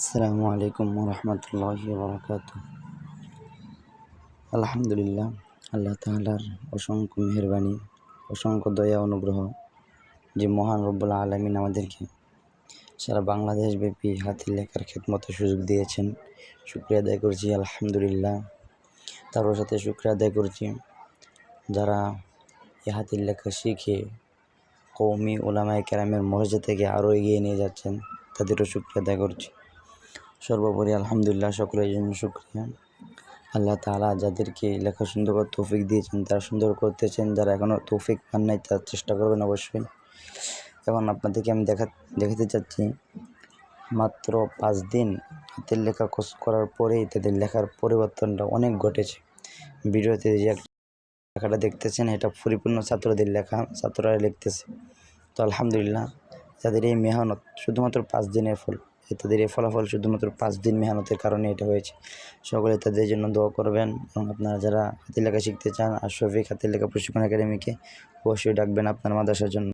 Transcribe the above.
আসসালামু আলাইকুম রহমতুল্লাহ বরকাত আলহামদুলিল্লাহ, আল্লাহ তাআলার অসংখ্য মেহরবানি, অসংখ্য দয়া, অনুগ্রহ যে মহান রব্বুল আলমিন আমাদেরকে সারা বাংলাদেশ ব্যাপী হাতের লেখার খেদমতো সুযোগ দিয়েছেন। শুক্রিয়া আদায় করছি, আলহামদুলিল্লাহ। তারও সাথে শুক্রিয়া আদায় করছি, যারা এই হাতের লেখা শিখে কৌমি ওলামায় কেরামের মর্যাদাকে আরও এগিয়ে নিয়ে যাচ্ছেন, তাদেরও শুক্রিয়া আদায় করছি। সর্বোপরি আলহামদুলিল্লাহ, সকলের জন্য শুক্রিয়া। আল্লাহ তাআলা যাদেরকে লেখা সুন্দর করে তৌফিক দিয়েছেন, তারা সুন্দর করতেছেন। যারা এখনও তৌফিক পান নাই, তারা চেষ্টা করবেন অবশ্যই। এখন আপনাদেরকে আমি দেখা, দেখাতে চাচ্ছি, মাত্র পাঁচ দিন হাতের লেখা কোর্স করার পরেই তাদের লেখার পরিবর্তনটা অনেক ঘটেছে। ভিডিওতে যে লেখাটা দেখতেছেন, এটা পরিপূর্ণ ছাত্রদের লেখা, ছাত্ররা লিখতেছে। তো আলহামদুলিল্লাহ তাদের এই মেহনত শুধুমাত্র পাঁচ দিনের ফল। তাদের এই ফলাফল শুধুমাত্র পাঁচ দিন মেহনতের কারণে এটা হয়েছে। সকলে তাদের জন্য দোয়া করবেন এবং আপনারা যারা হাতের লেখা শিখতে চান আর শফিক হাতের লেখা প্রশিক্ষণ একাডেমিকে অবশ্যই ডাকবেন আপনার মাদ্রাসার জন্য।